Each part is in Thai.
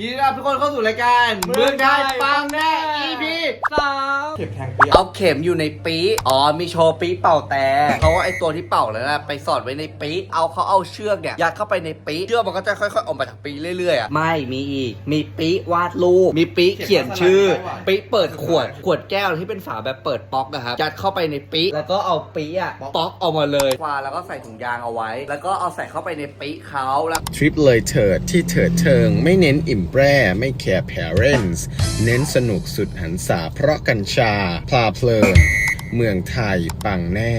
ยินดีต้อนรับทุกคนเข้าสู่รายการเมืองไทยปังแน่ EP สามเข็มแทงเปียกเอาเข็มอยู่ในปีอ๋อ มีโชว์ปีเป่าแต่เพราะว่าไอตัวที่เป่าแล้วนะไปสอดไว้ในปีเอาเขาเอาเชือกเนี่ยยัดเข้าไปในปีเชือกมันก็จะค่อยๆออกมาจากปีเรื่อยๆอะไม่มีอีก มีปีวาดรูปมีปีเขียนชื่อปีเปิดขวดขวดแก้วที่เป็นฝาแบบเปิดป๊อกนะครับยัดเข้าไปในปีแล้วก็เอาปีอะป๊อกออกมาเลยวางแล้วก็ใส่ถุงยางเอาไว้ แล้วก็เอาใส่เข้าไปในปีเขาแล้วทริปเลยเถิดที่เถิดเทิงไม่เน้นอิ่มแปร่ไม่แคร์ parents เน้นสนุกสุดหันษาเพราะกัญชา พลาเพลิน เมืองไทยปังแน่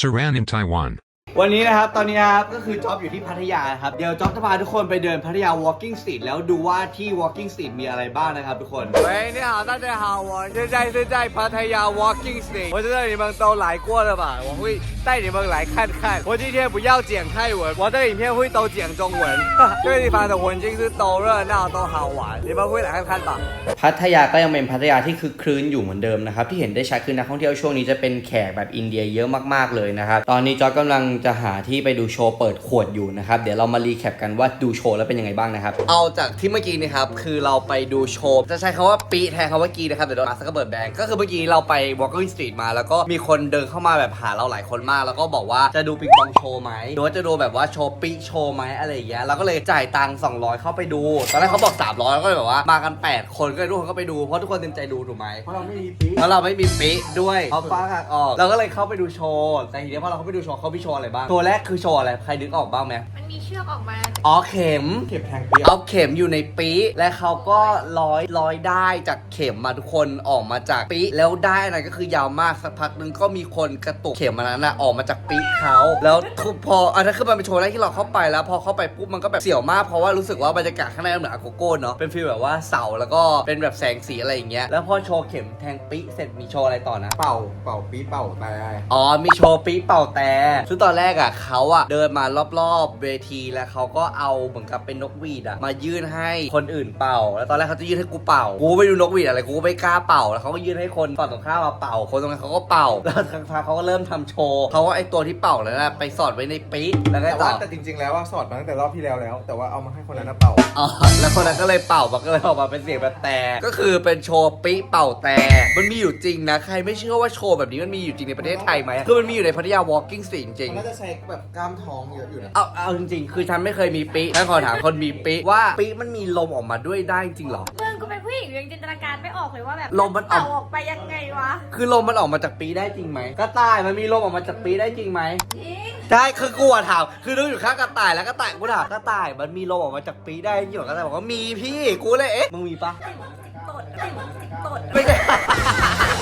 Saran in Taiwan. วันนี้นะครับ ตอนนี้นะครับ ก็คือจ๊อบอยู่ที่พัทยานะครับ เดี๋ยวจ๊อบจะพาทุกคนไปเดินพัทยา walking street แล้วดูว่าที่ walking street มีอะไรบ้างนะครับทุกคน喂你好大家好我现在是在พัทยา walking street 我知道你们都来过了吧我会带你们来看看我今天不要讲泰文我的影片会都讲中文这个地方的环境是都热闹都好玩你们会来看看吧 พัทยาก็ยังเป็นพัทยาที่คือคลื้นอยู่เหมือนเดิมนะครับ ที่เห็นได้ชัดคือนักท่องเที่ยวช่วงนี้จะเป็นแขกแบบอินเดียเยอะมากๆเลยนะครับ ตอนนี้จอร์จกำลัง จะหาที่ไปดูโชว์เปิดขวดอยู่นะครับ เดี๋ยวเรามารีแคปกันว่าดูโชว์แล้วเป็นยังไงบ้างนะครับ เอาจากที่เมื่อกี้นะครับ คือเราไปดูโชว์ จะใช้คำว่าปีแทนคำว่ากีนะครับ เดี๋ยวโดนมาสักเบิร์ดแบงก็คือเมื่อกี้เราไป Walking Street มา แล้วก็มีคนเดินเข้ามาแบบหาเราหลายคนมาก แล้วก็บอกว่าจะดูปิงปองโชว์ไหมหรือว่าจะดูแบบว่าโชว์ปีโชว์ไหมอะไรอย่างเงี้ยเราก็เลยจ่ายตังค์200 เข้าไปดู ตอนแรกเขาบอก 300แล้วก็เลยแบบว่ามากัน 8 คนก็เลยทุกคนก็ไปดูเพราะทุกคนเต็มใจดูถูกไหมเพราะเราไม่มีปีเพราะเราไม่มีปีด้วยเขาฟ้าหักออกเราก็เลยเข้าไปดูโชว์แต่ทีนี้พอเราเข้าไปดูโชว์เขามีโชว์อะไรบ้าง ตัวแรกคือโชว์อะไร ใครนึกออกบ้างไหมมันมีเชือกออกมาอ๋อเข็ม เข็มแทงเปียกเอาเข็มอยู่ในปีและเขาก็ร้อยร้อยได้จากเข็มมาทุกคนออกมาจากปีแล้วได้อะไรก็คือยาวมากสักพักนึงก็มีคนกระตุกเข็มมันนั้นนะออกมาจากปีเขาแล้วทุกพออันนั้นคือมันเป็นโชว์แรกที่เราเข้าไปแล้ว พอเข้าไปปุ๊บมันก็แบบเสี่ยวมากเพราะว่ารู้สึกว่าบรรยากาศข้างในมันเหมือนอาโกโก้เนาะเป็นฟีลแบบว่าเสาแล้วก็เป็นแบบแสงสีอะไรอย่างเงี้ยแล้วพอโชว์เข็มแทงปีเสร็จมีโชว์อะไรต่อนะ เป่าเป่าปีเป่าแต่อ๋อมีโชว์ปีเป่าแต่ซึ่งตอนแรกอะเขาอะเดินมารอบๆเวทีแล้วเขาก็เอาเหมือนกับเป็นนกหวีดอะมายื่นให้คนอื่นเป่า แล้วตอนแรกเขาจะยื่นให้กูเป่า กูไม่ดูนกหวีดอะไรกูก็ไม่กล้าเป่า แล้วเขาก็ยื่นให้คนฝั่งตรงข้ามมาเป่า คนตรงนั้นเขาก็เป่า แล้วทางทางเขาก็เริ่มทำโชว์เขาก็ไอตัวที่เป่าแล้วนะไปสอดไว้ในปีแล้วก็แต่ต่ว่าอแต่จริง ๆ แล้วว่าสอดมาตั้งแต่รอบที่แล้วแล้ว แต่ว่าเอามาให้คนนั้นนะเป่า อ๋อแล้วคนนั้นก็เลยเป่ามันก็เลยออกมาเป็นเสียงแบบแต่ ก็คือเป็นโชว์ปีเป่าแต่ มันมีอยู่จริงนะ ใครไม่เชื่อว่าโชว์แบบนี้มันมีอยู่จริงในประเทศไทยไหมคือมันมีอยู่ในพัทยา walking street จริงมันน่าจะใช้แบบกล้ามท้องเยอะอยู่นะ เอาเอาจริงๆ คือฉันไม่เคยมีปีฉันขอถามคนมีปีว่าปีมันมีลมออกมาด้วยได้จริงเหรอเมืองกูเป็นผู้หญิงยังจินตนาการไม่ออกเลยว่าแบบลมมันออก เป่าออกไปยังไงวะคือลมมันออกมาจากปีได้จริงไหมกระต่ายมันมีลมออกมาจากปีได้จริงไหมจริงใช่คือกูอะถามคือนึกอยู่ข้างกระต่ายแล้วกระต่ายกูถามกระต่ายมันมีลมออกมาจากปีได้จริงเหรอกระต่ายบอกว่ามีพี่กูเลยเอ๊ะมึงมีปะตดติ่งติ่งตดไม่ใช่คือ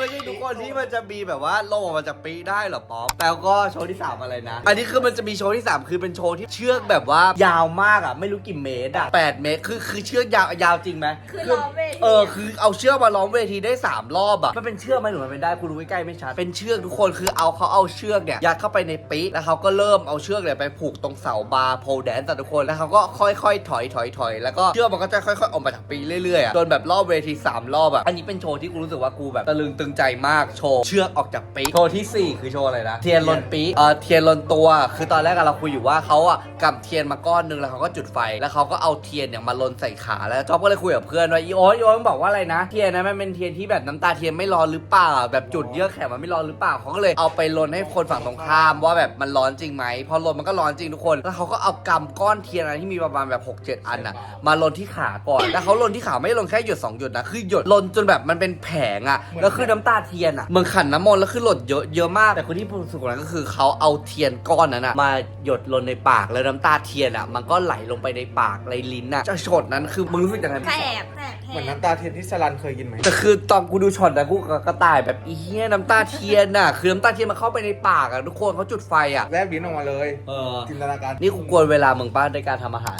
ไม่ใช่มันไม่ใช่ทุกคนที่มันจะมีแบบว่าลมออกมาจากปีได้หรอป๊อปแล้วก็โชว์ที่สามอะไรนะ อันนี้คือมันจะมีโชว์ที่สามคือเป็นโชว์ที่เชือกแบบว่ายาวมากอะ ไม่รู้กี่เมตรอะแปดเมตร คือคือเชือกยาวยาวจริงไหมคือล้อเวที เออคือเอาเชือกมาล้อมเวทีได้3รอบอะมันเป็นเชือกไหมหรือมันเป็นได้คุณดูใกล้ๆไม่ชัด เป็นเชือกทุกคนคือเอาเขาเอาเชือกเนี่ยยัดเข้าไปในปีแล้วเขาก็เริ่มเอาเชือกเนี่ยไปผูกตรงเสาบาร์โพลแดนซ์ทุกคน แล้วเขาก็ค่อยๆถอยถอยถอยแล้วก็เชือกมันก็จะค่อยๆออกมาจากปีเรื่อยๆอะจนแบบรอบเวที3รอบอะอันนี้เป็นโชว์ที่กูรู้สึกว่ากูแบบตะลึงตึงใจมากโชว์เชือกออกจากปีโชว์ที่สี่คือโชว์อะไรนะเทียนลนปีเออเทียนลนตัว คือตอนแรกอะเราคุยอยู่ว่าเขาอะกำเทียนมาก้อนหนึงแล้วเขาก็จุดไฟแล้วเขาก็เอาเทียนเนี่ยมาลนใส่ขาแล้วจ๊อบก็เลยคุยกับเพื่อนว่าอีโอ๊ตอีโอ๊ตมันบอกว่าอะไรนะเทียนนะมันเป็นเทียนที่แบบน้ำตาเทียนไม่ร้อนหรือเปล่า แบบจุดเยอะแข็งมันไม่ร้อนหรือเปล่าเขาก็เลยเอาไปลนให้คนฝั่งตรงข้ามว่าแบบมันร้อนจริงไหมพอลนมันก็ร้อนจริงทุกคน แล้วเขาก็เอากำก้อนเทียนอะไรที่มีประมาณแบบ6 7 อันอะมาลนที่ขาก่อนแล้วเขาลนที่ขาไม่ลนแค่หยดสองหยดนะคือหยดลนจนแบบมันเป็นแผงอะแล้วคือน้ำตาเทียนอะเหมือนขันน้ำมนต์แล้วคือหลดเยอะเยอะมาก แต่คนที่รู้สึกกว่านั้นก็คือเขาเอาเทียนก้อนนั้นอะมาหยดลนในปากแล้วน้ำตาเทียนอะมันก็ไหลลงไปในปากในลิ้นอะจะช็อตนั้นคือมึงรู้สึกยังไงแสบแสบแทเหมือนนน้ำตาเทียนที่สลันเคยกินไหมแต่คือตอนกูดูช็อตนะกูกระต่ายแบบอีเหี้ยน้ำตาเทียนน่ะคือน้ำตาเทียนมันเข้าไปในปากอะทุกคนเขาจุดไฟอะแลบลิ้นออกมาเลยเออจินตนาการนี่กูกวนเวลามึงป้าในการทำอาหาร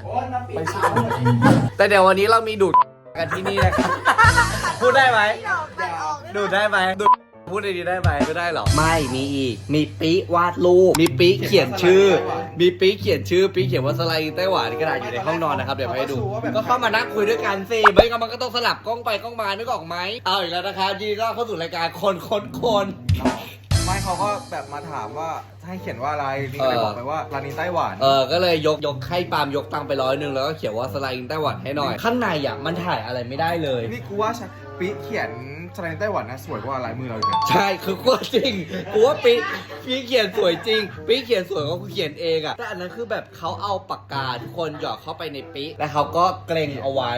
แต่เดี๋ยววันนี้เรามีดูดกันที่นี่นะครับพูดได้ไหม ดูดได้ไหมดูดพูดดีๆได้ไหมไม่ได้หรอ ไม่มีอีก มีปีวาดรูปมีปีเขียนชื่อ มีปีเขียนชื่อปีเขียนว่าสไลด์ไต้หวันกระดาษอยู่ในห้องนอนนะครับเดี๋ยวไปให้ดู ก็เข้ามานั่งคุยด้วยกันสิไม่งั้นมันก็ต้องสลับกล้องไปกล้องมานึกออกไหมเอาอีกแล้วนะครับยินดีต้อนรับเข้าสู่รายการคนคนคนมไม่เขาก็แบบมาถามว่าให้เขียนว่าอะไรนี่ก็เลยเออบอกไปว่าร้านนี้ไต้หวันเออก็เลยยกยกให้ปาล์มยกตังค์ไปร้อยหนึ่งแล้วก็เขียนว่าสไลด์ไต้หวันให้หน่อย ข้างในอะมันถ่ายอะไรไม่ได้เลย นี่กูว่าปีเขียน สไลด์ไต้หวันนะสวยกว่าลายมือเราอีกนะใช่คือกูว่าจริงกูว่าปีปีเขียนสวยจริงปีเขียนสวยก็กูเขียนเองอะแต่อันนั้นคือแบบเขาเอาปากกาทุกคนหยอดเข้าไปในปีแล้วเขาก็เกรงเอาไว้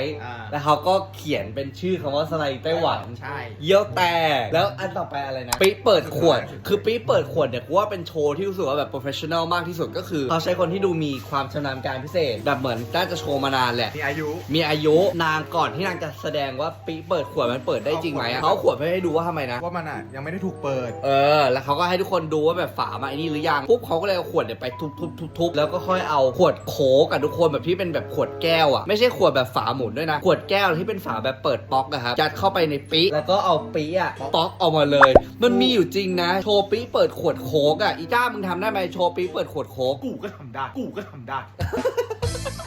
แล้วเขาก็เขียนเป็นชื่อคำว่าสไลด์ไต้หวัน ใช่ เยี่ยวแตกแล้วอันต่อไปอะไรนะปีเปิดขวด คือปีเปิดขวดเนี่ยกูว่าเป็นโชว์ที่รู้สึกว่าแบบโปรเฟชชั่นอลมากที่สุดก็คือเขาใช้คนที่ดูมีความชำนาญการพิเศษ แบบเหมือนน่าจะโชว์มานานแหละ มีอายุ มีอายุนางก่อนที่นางจะแสดงว่าปีเปิดขวดมันเปิดได้จริงไหมอะเขาเอาขวดไปให้ดูว่าทำไมนะ ว่ามันอะยังไม่ได้ถูกเปิด เออ แล้วเขาก็ให้ทุกคนดูว่าแบบฝามาไอ้นี่หรือยัง ปุ๊บเขาก็เลยเอาขวดเนี่ยไปทุบๆๆๆ แล้วก็ค่อยเอาขวดโค้กกับทุกคนแบบที่เป็นแบบขวดแก้วอะ ไม่ใช่ขวดแบบฝาหมุนด้วยนะ ขวดแก้วที่เป็นฝาแบบเปิดป๊อกนะครับยัดเข้าไปในปีแล้วก็เอาปีอะป๊อกออกมาเลย มันมีอยู่จริงนะ โชว์ปีเปิดขวดโค้กอะอีจ้ามึงทำได้ไหมโชว์ปีเปิดขวดโค้กกูก็ทำได้ กูก็ทำได้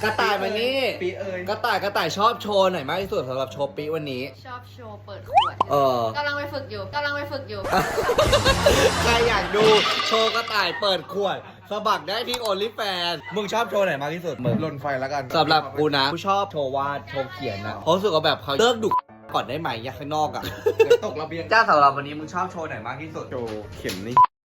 กระต่ายมานี่ปีเอ้ยกระต่ายกระต่ายชอบโชว์ไหนมากที่สุดสำหรับโชว์ปีวันนี้ ชอบโชว์เปิดขวดเออกำลังไปฝึกอยู่กำลังไปฝึกอยู่ ใครอยากดูโชว์กระต่ายเปิดขวดสมัครได้ที่โอลิแฟนมึงชอบโชว์ไหนมากที่สุดมึงลนไฟแล้วกันสำหรับกูนะกูชอบโชว์วาดโชว์เขียนนะเพราะรู้สึกว่าแบบเขาเลิกดุก่อนได้ไหมอยากข้างนอกอะเดี๋ยวตกระเบียงจ้าสำหรับวันนี้มึงชอบโชว์ไหนมากที่สุดโจเข็มนี่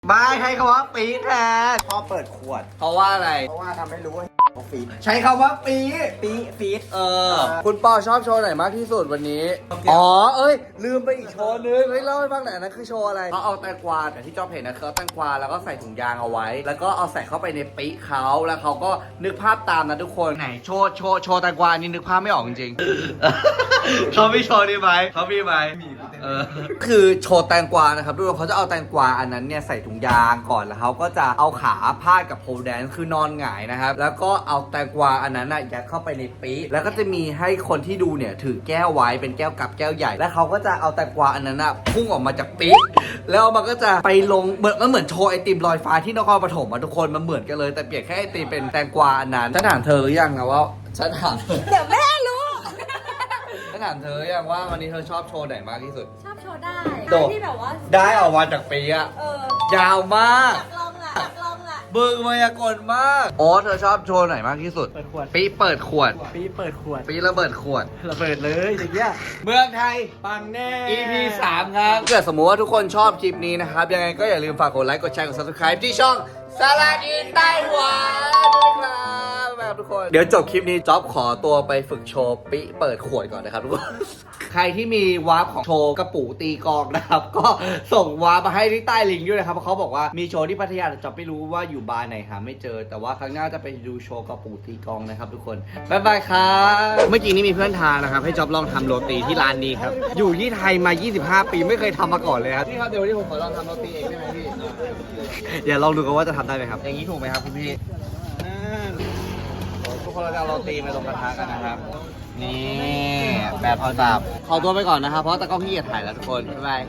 ไม่ใช้คำว่าปี๊ดแทนพอเปิดขวดเพราะว่าอะไร เพราะว่าทำให้รู้ว่าเขา ฟีดใช้คำว่าปี๊ดปีฟีดเออ คุณปอชอบโชว์ไหนมากที่สุดวันนี้ อ๋อ เอ้ย ลืมไปอีกโชว์นึงไม่เล่าให้ฟังหน่อยอันนั้นคือโชว์อะไรเขาเอาแตงกวาแต่ที่จอมเห็นนะคือเอาแตงกวาแล้วก็ใส่ถุงยางเอาไว้ แล้วก็เอาใส่เข้าไปในปีเขาแล้วเขาก็นึกภาพตามนะทุกคนไหนโชว์โชว์โชว์แตงกวานี่นึกภาพไม่ออกจริงๆเขามีโชว์ดีไหมเขามีไหม เออคือโชว์แตงกวานะครับทุกคนเขาจะเอาแตงกวาอันนั้นเนี่ยใส่ถุงยางก่อนแล้วเขาก็จะเอาขาพาดกับโพลแดนซ์คือนอนหงายนะครับ แล้วก็เอาแตงกวาอันนั้นน่ะยัดเข้าไปในปี๊แล้วก็จะมีให้คนที่ดูเนี่ยถือแก้วไว้เป็นแก้วกับแก้วใหญ่ แล้วเขาก็จะเอาแตงกวาอันนั้นน่ะพุ่งออกมาจากปี๊แล้วมันก็จะไปลงเหมือนมันเหมือนโชว์ไอติมลอยฟ้าที่นครปฐมอะทุกคนมันเหมือนกันเลย แต่เปลี่ยนแค่ไอติมเป็นแตงกวาอันนั้นฉันถามเธอหรือยังนะว่าฉันถามเดี๋ยวแม่ รู้ฉันถามเธอหรือยังว่าวันนี้เธอชอบโชว์ไหนมากที่สุด ชอบโชว์ได้โดด ที่แบบว่าได้ออกมาจากปีอะเออยาวมากอยากลองอะอยากลองอะบึงมายากลมากโอ้เธอชอบโชว์ไหนมากที่สุด เปิดขวดปีเปิดขวด ปีเปิดขวดปีระเบิดขวด ระเบิดเลยอย่างเงี้ยเมืองไทย ปังแน่ EP 3ครับถ้าเกิดสมมุติว่าทุกคนชอบคลิปนี้นะครับ ยังไงก็อย่าลืมฝากกดไลค์ กดแชร์ กด subscribe ที่ช่องสาราดีไต้หวันด้วยครับ แบบทุกคน เดี๋ยวจบคลิปนี้จ๊อบขอตัวไปฝึกโชว์ปิเปิดขวดก่อนนะครับทุกคน ใครที่มีวาร์ปของโชว์กระปูตีกลองนะครับ ก็ส่งวาร์ปมาให้ที่ใต้ลิงก์ด้วยนะครับเพราะเขาบอกว่ามีโชว์ที่พัทยาแต่จ๊อบไม่รู้ว่าอยู่บาร์ไหนหาไม่เจอ แต่ว่าครั้งหน้าจะไปดูโชว์กระปูตีกลองนะครับทุกคนบ๊ายบายครับเมื่อกี้นี้มีเพื่อนทานนะครับให้จ๊อบลองทำโรตีที่ร้านนี้ครับอยู่ที่ไทยมา 25 ปีไม่เคยทำมาก่อนเลยครับพี่ครับเดี๋ยววันนี้ผมขอลองทำโรตีเองได้ไหมพี่อย่าลองดูกันว่าจะทำได้ไหมครับ อย่างนี้ถูกไหมครับคุณพี่ ทุกคนเราจะเอาโรตีไปลงกระทะกันนะครับ นี่แบบเอาตับขอตัวไปก่อนนะครับ เพราะตะกล้องขี้เกียจถ่ายแล้วทุกคน บ๊ายบาย